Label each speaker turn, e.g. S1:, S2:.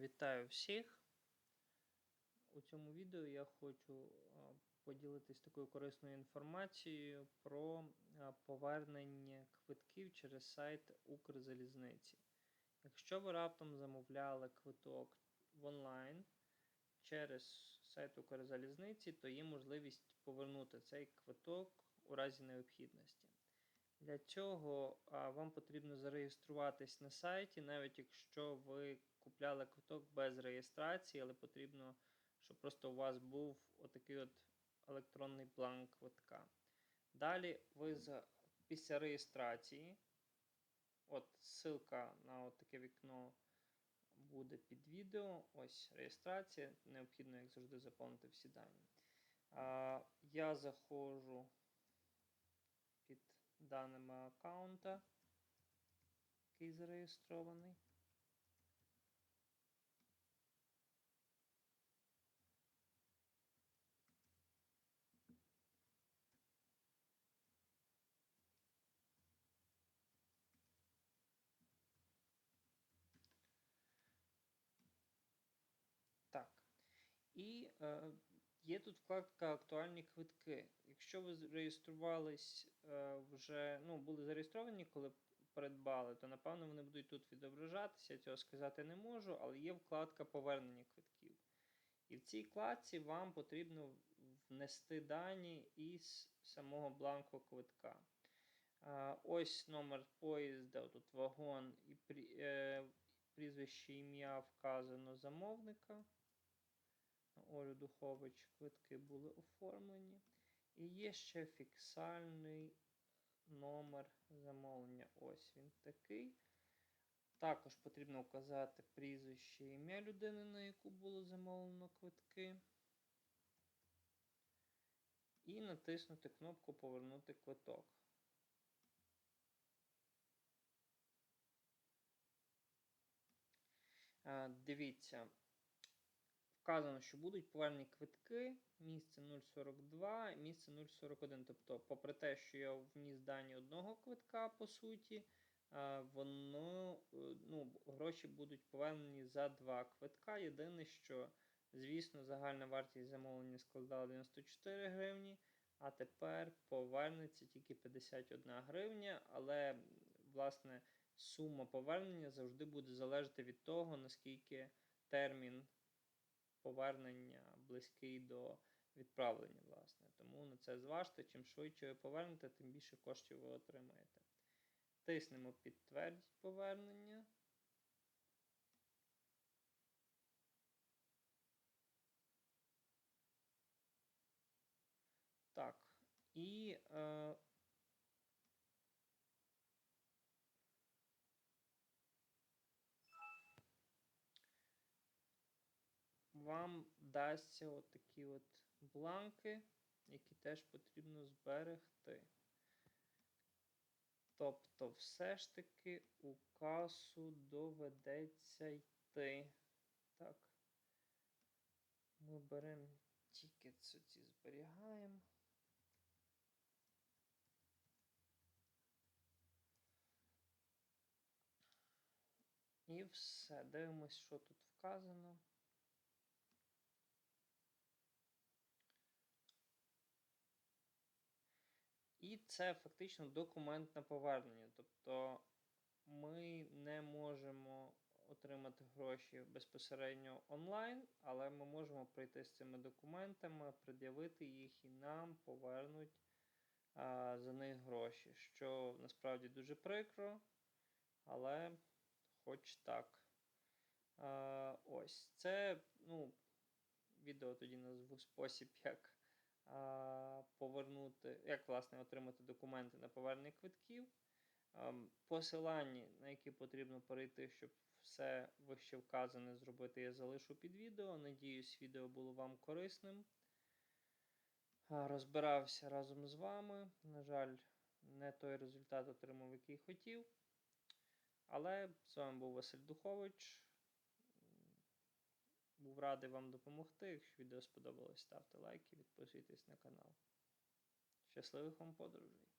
S1: Вітаю всіх. У цьому відео я хочу поділитись такою корисною інформацією про повернення квитків через сайт Укрзалізниці. Якщо ви раптом замовляли квиток в онлайн через сайт Укрзалізниці, то є можливість повернути цей квиток у разі необхідності. Для цього а, вам потрібно зареєструватись на сайті, навіть якщо ви купляли квиток без реєстрації, але потрібно, щоб просто у вас був отакий от електронний бланк квитка. Далі ви за, після реєстрації, от ссылка на таке вікно буде під відео. Ось реєстрація. Необхідно, як завжди, заповнити всі дані. А, я заходжу даними аккаунта, який зареєстрований. Так. І е, є тут вкладка Актуальні квитки. Якщо ви зареєструвались е, вже, ну, були зареєстровані, коли придбали, то напевно вони будуть тут відображатися. Я цього сказати не можу, але є вкладка Повернення квитків. І в цій вкладці вам потрібно внести дані із самого бланку квитка. Е, ось номер поїзда, тут вагон і е, прізвище ім'я вказано замовника. Олю Духович квитки були оформлені. І є ще фіксальний номер замовлення. Ось він такий. Також потрібно вказати прізвище і ім'я людини, на яку було замовлено квитки. І натиснути кнопку Повернути квиток. Е, Дивіться, вказано, що будуть повернені квитки, місце 042, місце 041. Тобто, попри те, що я вніс дані одного квитка, по суті, е, воно, е, ну, гроші будуть повернені за два квитка. Єдине, що, звісно, загальна вартість замовлення складала 94 гривні, а тепер повернеться тільки 51 гривня, але, власне, сума повернення завжди буде залежати від того, наскільки термін повернення близький до відправлення, власне. Тому на це зважте, чим швидше ви повернете, тим більше коштів ви отримаєте. Тиснемо підтвердіть повернення. Так. І е, вам дасться от такі от бланки, які теж потрібно зберегти. Тобто, все ж таки у касу доведеться йти. Так. Ми беремо тільки ці зберігаємо. І все. Дивимось, що тут вказано. І це фактично документ на повернення. Тобто ми не можемо отримати гроші безпосередньо онлайн, але ми можемо прийти з цими документами, пред'явити їх і нам повернуть а, за них гроші. Що насправді дуже прикро, але хоч так. А, ось це ну, відео тоді назву спосіб, як повернути, як власне отримати документи на повернення квитків. Ем, Посилання, на які потрібно перейти, щоб все вище вказане зробити, я залишу під відео. Надіюсь, відео було вам корисним. Розбирався разом з вами. На жаль, не той результат отримав, який хотів. Але з вами був Василь Духович. Радий вам допомогти. Якщо відео сподобалось, ставте лайки, підписуйтесь на канал. Щасливих вам подорожей!